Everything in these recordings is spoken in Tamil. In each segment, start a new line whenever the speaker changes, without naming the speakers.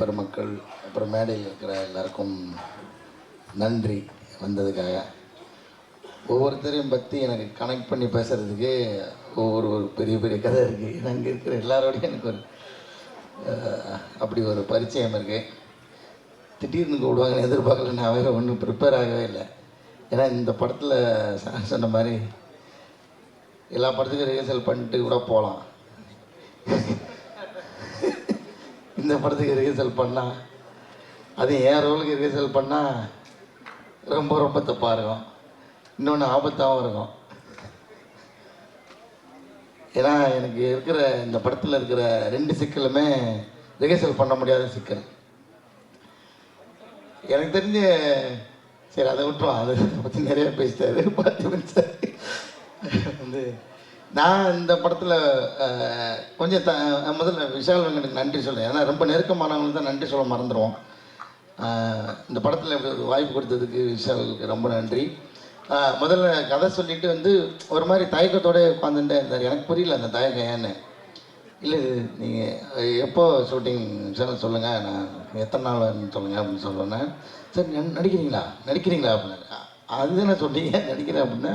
பெருமக்கள் அப்புறம் மேடையில் இருக்கிற எல்லாருக்கும் நன்றி வந்ததுக்காக. ஒவ்வொருத்தரையும் பற்றி எனக்கு கனெக்ட் பண்ணி பேசுகிறதுக்கு ஒவ்வொரு ஒரு பெரிய பெரிய கதை இருக்குது ஏன்னா அங்கே இருக்கிற எல்லாரோடையும் எனக்கு ஒரு அப்படி ஒரு பரிச்சயம் இருக்குது திடீர்னு கூடுவாங்கன்னு எதிர்பார்க்கல நான் வேறு ஒன்றும் ப்ரிப்பேர் ஆகவே இல்லை. ஏன்னா இந்த படத்தில் சார் சொன்ன மாதிரி எல்லா படத்துக்கும் ரிஹர்சல் பண்ணிட்டு கூட போகலாம் இந்த படத்துக்கு ரிஹர்சல் பண்ணால் அது என் ரோலுக்கு ரிஹர்சல் பண்ணால் ரொம்ப ரொம்ப தப்பாக இருக்கும். இன்னொன்று ஆபத்தாகவும் இருக்கும். ஏன்னா எனக்கு இருக்கிற இந்த படத்தில் இருக்கிற ரெண்டு சிக்கலுமே ரிஹர்சல் பண்ண முடியாத சிக்கல். எனக்கு தெரிஞ்ச சரி அதை விட்டுருவோம். அதை பற்றி நிறைய பேசிட்டாரு. பார்த்து வந்து நான் இந்த படத்தில் கொஞ்சம் த முதல்ல விஷால் வெங்கனுக்கு நன்றி சொல்கிறேன் ஏன்னா ரொம்ப நெருக்கமானவங்களுக்கு தான் நன்றி சொல்ல மறந்துடுவோம் இந்த படத்தில் வாய்ப்பு கொடுத்ததுக்கு விஷாலுக்கு ரொம்ப நன்றி. முதல்ல கதை சொல்லிட்டு வந்து ஒரு மாதிரி தயக்கத்தோட உட்காந்துட்டே இருந்தார். எனக்கு புரியல அந்த தயக்கம் ஏன்னு. இல்லை நீங்கள் எப்போ ஷூட்டிங் சார் சொல்லுங்கள் நான் எத்தனை நாள் சொல்லுங்கள் அப்படின்னு சொல்லுவேன். சரி நடிக்கிறீங்களா? நடிக்கிறீங்களா அப்படின்னு. அது என்ன சொன்னீங்க நடிக்கிறேன் அப்படின்னா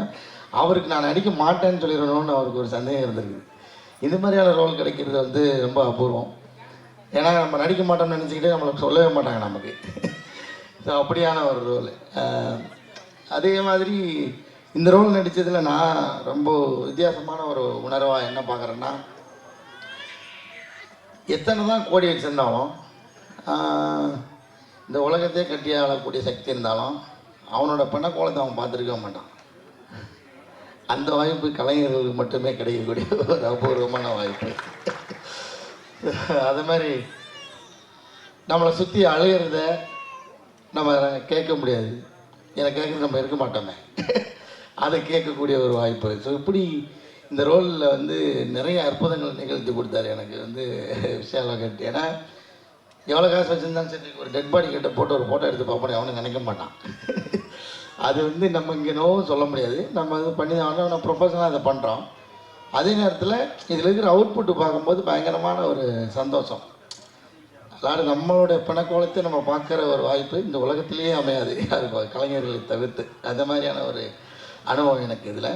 அவருக்கு நான் நடிக்க மாட்டேன்னு சொல்லிடணும்னு அவருக்கு ஒரு சந்தேகம் இருந்திருக்கு இது மாதிரியான ரோல் கிடைக்கிறது வந்து ரொம்ப அபூர்வம். ஏன்னா நம்ம நடிக்க மாட்டோம்னு நினச்சிக்கிட்டே நம்மளுக்கு சொல்லவே மாட்டாங்க நமக்கு. ஸோ அப்படியான ஒரு ரோல். அதே மாதிரி இந்த ரோல் நடித்ததில் நான் ரொம்ப வித்தியாசமான ஒரு உணர்வாக என்ன பார்க்குறேன்னா எத்தனை தான் கோடி வச்சுருந்தாலும் இந்த உலகத்தையே கட்டி ஆளக்கூடிய சக்தி இருந்தாலும் அவனோட பிணக்கோலத்தை அவன் பார்த்துருக்க மாட்டான். அந்த வாய்ப்பு கலைஞர்களுக்கு மட்டுமே கிடைக்கக்கூடிய ஒரு அபூர்வமான வாய்ப்பு. அது மாதிரி நம்மளை சுற்றி அழுகிறத நம்ம கேட்க முடியாது. எனக்கு கேட்குறது நம்ம இருக்க மாட்டோமே. அதை கேட்கக்கூடிய ஒரு வாய்ப்பு ஸோ இப்படி இந்த ரோலில் வந்து நிறைய அற்புதங்கள் நிகழ்த்தி கொடுத்தாரு எனக்கு வந்து விஷால கட்டி ஏன்னா எவ்வளோ காசு வச்சுருந்தாலும் சரி ஒரு டெட் பாடி கிட்ட போட்டு ஒரு ஃபோட்டோ எடுத்து பார்ப்போம் அவனு நினைக்க மாட்டான். அது வந்து நம்ம இங்கே நோவும் சொல்ல முடியாது. நம்ம இது பண்ணி தான் ஆனால் நம்ம ப்ரொஃபஷனாக அதை பண்ணுறோம் அதே நேரத்தில் இதில் இருக்கிற அவுட்புட்டு பார்க்கும்போது பயங்கரமான ஒரு சந்தோஷம். அதாவது நம்மளோட பிணக்கோலத்தை நம்ம பார்க்குற ஒரு வாய்ப்பு இந்த உலகத்திலேயே அமையாது. அது கலைஞர்களை தவிர்த்து. அந்த மாதிரியான ஒரு அனுபவம் எனக்கு இதில்.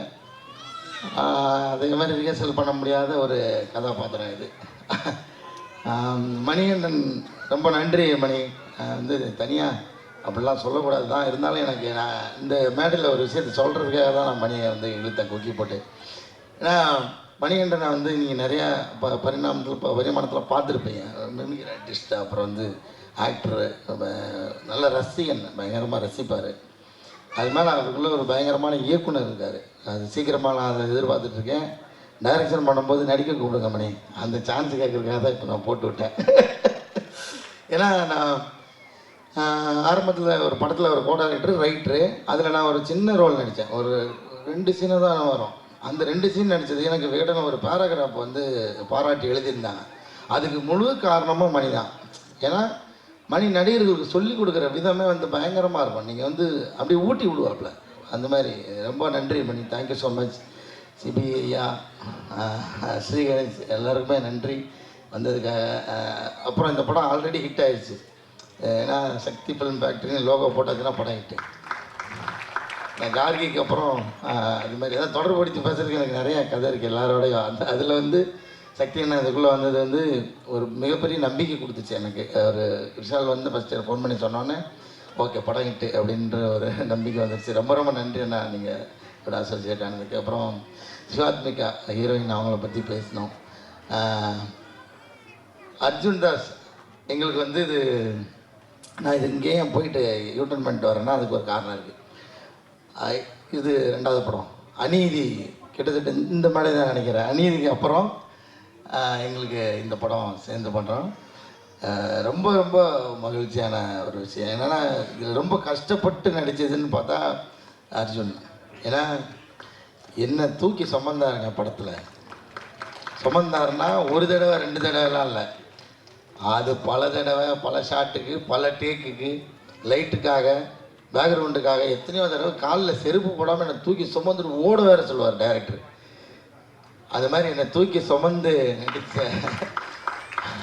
அதே மாதிரி ரிஹர்சல் பண்ண முடியாத ஒரு கதாபாத்திரம் இது. மணிகண்டன் ரொம்ப நன்றி மணி. வந்து தனியாக அப்படிலாம் சொல்லக்கூடாது. தான் இருந்தாலும் எனக்கு நான் இந்த மேடையில் ஒரு விஷயத்தை சொல்கிறதுக்காக தான் நான் மணியை வந்து இழுத்தேன் குக்கி போட்டு. ஏன்னா மணிகண்டனை வந்து நீங்கள் நிறையா ப பரிணாமத்தில் இப்போ பரிமாணத்தில் பார்த்துருப்பீங்க. மிமிக்ரி ஆர்டிஸ்ட் அப்புறம் வந்து ஆக்டரு நல்ல ரசிகன் பயங்கரமாக ரசிப்பார். அது மேலே அவருக்குள்ளே ஒரு பயங்கரமான இயக்குனர் இருக்கார். அது சீக்கிரமாக நான் அதை எதிர்பார்த்துட்ருக்கேன் டைரக்ஷன் பண்ணும்போது நடிக்க கூப்பிடுங்க மணி. அந்த சான்ஸ் கேட்கறதுக்காக தான் இப்போ நான் போட்டு விட்டேன். ஏன்னா நான் ஆரம்பத்தில் ஒரு படத்தில் ஒரு கோடாக்டர் ரைட்ரு அதில் நான் ஒரு சின்ன ரோல் நடித்தேன். ஒரு ரெண்டு சீனை தான் வரும். அந்த ரெண்டு சீன் நடித்தது எனக்கு விகடன் ஒரு பேராகிராஃப் வந்து பாராட்டி எழுதியிருந்தாங்க. அதுக்கு முழு காரணமும் மணி தான். ஏன்னா மணி நடிகர்களுக்கு சொல்லி கொடுக்குற விதமே வந்து பயங்கரமாக இருக்கும். நீங்கள் வந்து அப்படியே ஊட்டி விடுவாப்புல. அந்த மாதிரி. ரொம்ப நன்றி Mani. Thank you so much Sibi ஐயா ஸ்ரீ கணேஷ் எல்லாருக்குமே நன்றி. வந்ததுக்காக அப்புறம் இந்த படம் ஆல்ரெடி ஹிட் ஆயிடுச்சு ஏன்னா சக்தி ஃபிலிம் ஃபேக்ட்ரின்னு லோகோ போட்டாச்சுன்னா படம் ஹிட்டு நான் கார்கிக்கு அப்புறம் அது மாதிரி ஏதாவது தொடர்புபடுத்தி பேசுறதுக்கு எனக்கு நிறையா கதை இருக்குது எல்லாரோடையும். அந்த அதில் வந்து சக்தி அண்ணா இதுக்குள்ளே வந்தது வந்து ஒரு மிகப்பெரிய நம்பிக்கை கொடுத்துச்சு எனக்கு. ஒரு விஷால் வந்து ஃபஸ்ட்டு ஃபோன் பண்ணி சொன்னோன்னே ஓகே படம் ஹிட்டு அப்படின்ற ஒரு நம்பிக்கை வந்துருச்சு. ரொம்ப ரொம்ப நன்றி அண்ணா. நீங்கள் கூட அசோசியேட் ஆனதுக்கு. அப்புறம் சிவாத்மிகா ஹீரோயின் அவங்கள பற்றி பேசினோம். அர்ஜுன் தாஸ் எங்களுக்கு வந்து இது நான் இது இங்கேயும் போயிட்டு யூட்டன் பண்ணிட்டு வரேன்னா அதுக்கு ஒரு காரணம் இருக்குது இது ரெண்டாவது படம். அநீதி கிட்டத்தட்ட இந்த மேலே தான் நினைக்கிறேன். அநீதிக்கு அப்புறம் எங்களுக்கு இந்த படம் சேர்ந்து பண்ணுறோம் ரொம்ப ரொம்ப மகிழ்ச்சியான ஒரு விஷயம். என்னென்னா இதில் ரொம்ப கஷ்டப்பட்டு நடித்ததுன்னு பார்த்தா அர்ஜுன். ஏன்னா என்ன தூக்கி சுமந்தாருங்க படத்தில். சுமந்தாருன்னா ஒரு தடவை ரெண்டு தடவைலாம் இல்லை. அது பல தடவை பல ஷாட்டுக்கு பல டேக்குக்கு லைட்டுக்காக பேக்ரவுண்டுக்காக எத்தனையோ தடவை காலில் செருப்பு போடாமல் என்னை தூக்கி சுமந்துட்டு ஓட வேற சொல்லுவார் டைரக்டர் அது மாதிரி என்னை தூக்கி சுமந்து நடித்த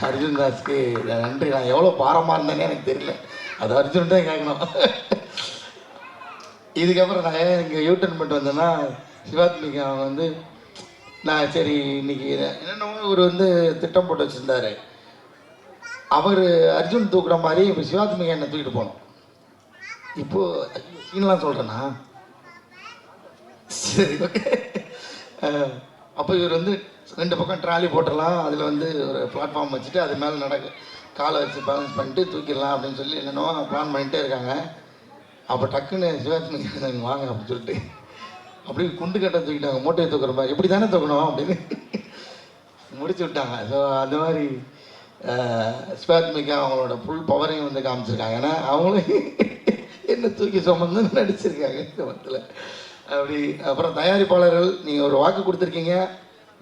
அர்ஜுன் தாஸ்க்கு நன்றி. நான் எவ்வளோ பாரமாக இருந்தேன்னு எனக்கு தெரியல. அது அர்ஜுன் தான் கேட்கணும். இதுக்கப்புறம் நான் ஏன் இங்கே யூட்டன் பண்ணிட்டு வந்தேன்னா சிவாத்மிக்கு அவன் வந்து நான் சரி இன்னைக்கு என்னென்னமோ இவர் வந்து திட்டம் போட்டு வச்சுருந்தாரு. அவர் அர்ஜுன் தூக்குற மாதிரி இப்போ சிவாத்மிகா என்னை தூக்கிட்டு போகணும். இப்போது சீன்லாம் சொல்கிறேன்னா சரி ஓகே அப்போ இவர் வந்து ரெண்டு பக்கம் ட்ராலி போட்டுடலாம். அதில் வந்து ஒரு பிளாட்ஃபார்ம் வச்சுட்டு அது மேலே நடக்க காலை வச்சு பேலன்ஸ் பண்ணிட்டு தூக்கிடலாம் அப்படின்னு சொல்லி என்னென்னவோ பிளான் பண்ணிகிட்டே இருக்காங்க. அப்போ டக்குன்னு சிவாஜி வாங்க அப்படின்னு சொல்லிட்டு அப்படியே குண்டு கட்ட தூக்கிட்டாங்க. மூட்டையை தூக்குற மாதிரி. இப்படி தானே தூக்கணும் அப்படின்னு முடிச்சு விட்டாங்க. ஸோ அந்த மாதிரி ஸ்வாத்மிகா அவங்களோட ஃபுல் பவரையும் வந்து காமிச்சிருக்காங்க. ஏன்னா அவங்களும் என்ன தூக்கி சுமந்து நடிச்சிருக்காங்க இந்த படத்தில். அப்படி அப்புறம் தயாரிப்பாளர்கள் நீங்கள் ஒரு வாக்கு கொடுத்துருக்கீங்க.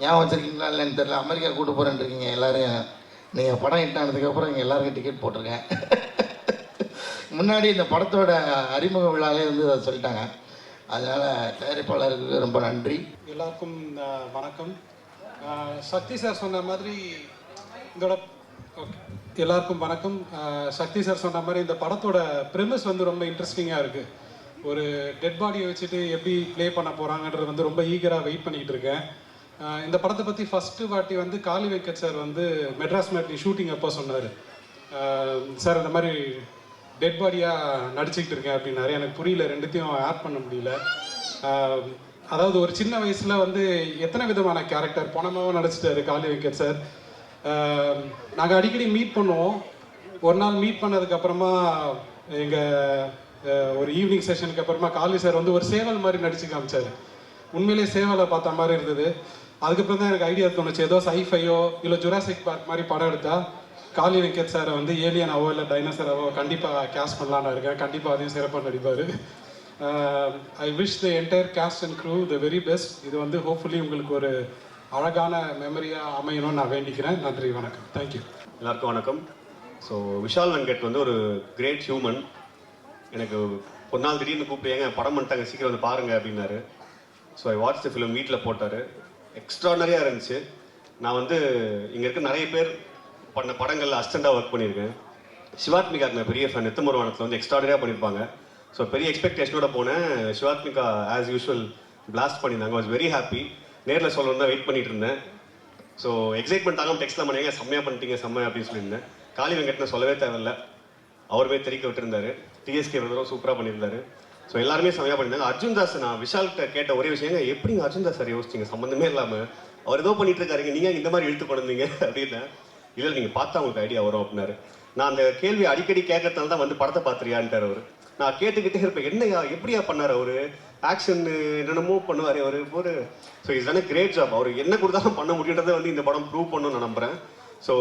ஞாபகம் வச்சுருக்கீங்களா இல்லைன்னு தெரியல. அமெரிக்கா கூட்டு போகிறேன்னு இருக்கீங்க எல்லாரையும் நீங்கள் படம் ஹிட் ஆனதுக்கப்புறம் இங்கே எல்லாருக்கும் டிக்கெட் போட்டிருக்கேன். முன்னாடி இந்த படத்தோட அறிமுக விழாலே வந்து அதை சொல்லிட்டாங்க. அதனால் தயாரிப்பாளருக்கு ரொம்ப நன்றி.
எல்லாருக்கும் வணக்கம். சக்தி சார் சொன்ன மாதிரி இதோட எல்லாருக்கும் வணக்கம். சக்தி சார் சொன்ன மாதிரி இந்த படத்தோட ப்ரெமிஸ் வந்து ரொம்ப இன்ட்ரெஸ்டிங்காக இருக்குது ஒரு டெட் பாடியை வச்சுட்டு எப்படி ப்ளே பண்ண போகிறாங்கன்றது வந்து ரொம்ப ஈகராக வெயிட் பண்ணிக்கிட்டு இருக்கேன். இந்த படத்தை பற்றி ஃபஸ்ட்டு வாட்டி வந்து காளி வெங்கட் சார் வந்து மெட்ராஸ் மேட்னி ஷூட்டிங் அப்போ சொன்னார். சார் இந்த மாதிரி டெட் பாடியாக நடிச்சுக்கிட்டு இருக்கேன் அப்படின்னாரு. எனக்கு புரியல ரெண்டுத்தையும் ஆட் பண்ண முடியல. அதாவது ஒரு சின்ன வயசில் வந்து எத்தனை விதமான கேரக்டர் பணமாகவும் நடிச்சிட்டாரு காளி வெங்கட் சார். நாங்கள் அடிக்கடி மீட் பண்ணுவோம். ஒரு நாள் மீட் பண்ணதுக்கு அப்புறமா எங்கள் ஒரு ஈவினிங் செஷனுக்கு அப்புறமா காலி சார் வந்து ஒரு சேவல் மாதிரி நடிச்சு காமிச்சார். உண்மையிலேயே சேவலை பார்த்த மாதிரி இருந்தது. அதுக்கப்புறம் தான் எனக்கு ஐடியா தோணுச்சு. ஏதோ சைஃபையோ இல்லை ஜுராசிக் பார்க் மாதிரி படம் எடுத்தா காலி வெங்கட் சாரை வந்து ஏலியனாவோ இல்லை டைனோசராவோ கண்டிப்பாக கேஸ்ட் பண்ணலான்னு இருக்கேன். கண்டிப்பாக அதையும் சிறப்பாக நடிப்பார். I wish the entire cast and crew the very best இது வந்து ஹோப்ஃபுல்லி உங்களுக்கு ஒரு அழகான மெமரியாக அமையணும்னு நான் வேண்டிக்கிறேன். நன்றி வணக்கம். தேங்க்யூ
எல்லாருக்கும் வணக்கம். ஸோ விஷால் வெங்கட் வந்து ஒரு கிரேட் ஹியூமன் எனக்கு ஒரு நாள் திடீர்னு கூப்பிட்டு ஏங்க படம் பண்ணிட்டாங்க சீக்கிரம் வந்து பாருங்கள் அப்படின்னாரு. So I watch the film வீட்டில் போட்டார். எக்ஸ்ட்ரானரியாக இருந்துச்சு. நான் வந்து இங்கே இருக்க நிறைய பேர் பண்ண படங்களில் அஸ்டண்டாக ஒர்க் பண்ணியிருக்கேன். சிவாத்மிகா நான் பெரிய ஃபேன் நித்தமருவானத்தில் வந்து எக்ஸ்ட்ராடனரியாக பண்ணியிருப்பாங்க. ஸோ பெரிய எக்ஸ்பெக்டேஷனோட போனேன். சிவாத்மிகா ஆஸ் யூஷுவல் பிளாஸ்ட் பண்ணியிருந்தாங்க. வாஸ் வெரி ஹாப்பி நேரில் சொல்லணும் தான் வெயிட் பண்ணிட்டு இருந்தேன். ஸோ எக்ஸைட்மெண்ட் ஆகாமல் டெக்ஸ்ட்லாம் பண்ணுவீங்க செம்மையாக பண்ணிட்டீங்க செம்மையா அப்படின்னு சொல்லியிருந்தேன். காளி வெங்கட்னா சொல்லவே தேவையில்ல. அவருமே தெரிவிக்க விட்டுருந்தாரு. டிஎஸ்கே பிரதரும் சூப்பராக பண்ணியிருந்தாரு. ஸோ எல்லாருமே செம்மையாக பண்ணியிருந்தாங்க. அர்ஜுன் தாஸ் நான் விஷால்கிட்ட கேட்ட ஒரே விஷயங்க எப்படிங்க அர்ஜுன் தாஸ் சார் யோசிச்சிங்க? சம்மந்தமே இல்லாமல் அவர் ஏதோ பண்ணிட்டு இருக்காருங்க. நீங்கள் இந்த மாதிரி இழுத்து கொண்டு அப்படின்னா. இல்லை நீங்கள் பார்த்தா உங்களுக்கு ஐடியா வரும் அப்படின்னாரு. நான் அந்த கேள்வி அடிக்கடி கேட்கறதுனால தான் வந்து படத்தை பார்த்துறியான்ட்டார் அவர். நான் கேட்டுக்கிட்டே இருப்பேன். என்னையா? எப்படியா பண்ணார் அவரு? ஆக்ஷன் என்னென்னமோ பண்ணுவார் அவர். ஒரு ஸோ இஸ் தானே கிரேட் ஜாப் அவர் என்ன கொடுத்தாலும் பண்ண முடியுன்றதை வந்து இந்த படம் ப்ரூவ் பண்ணணும்னு நான் நம்புறேன். ஸோ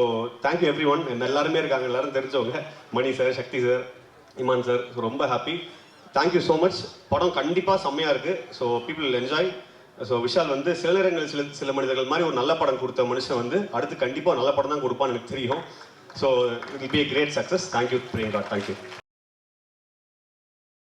தேங்க்யூ எவ்ரி ஒன் எல்லாருமே இருக்காங்க. எல்லாரும் தெரிஞ்சவங்க. Mani sir Sakthi sir Imman sir ரொம்ப happy thank you so much படம் கண்டிப்பாக செம்மையாக இருக்குது so people enjoy so Vishal வந்து சில நேரங்களில் சில சில மனிதர்கள் மாதிரி ஒரு நல்ல படம் கொடுத்த மனுஷன் வந்து அடுத்து கண்டிப்பாக நல்ல படம் தான் கொடுப்பான்னு எனக்கு தெரியும். So it be great success thank you Priyanka thank you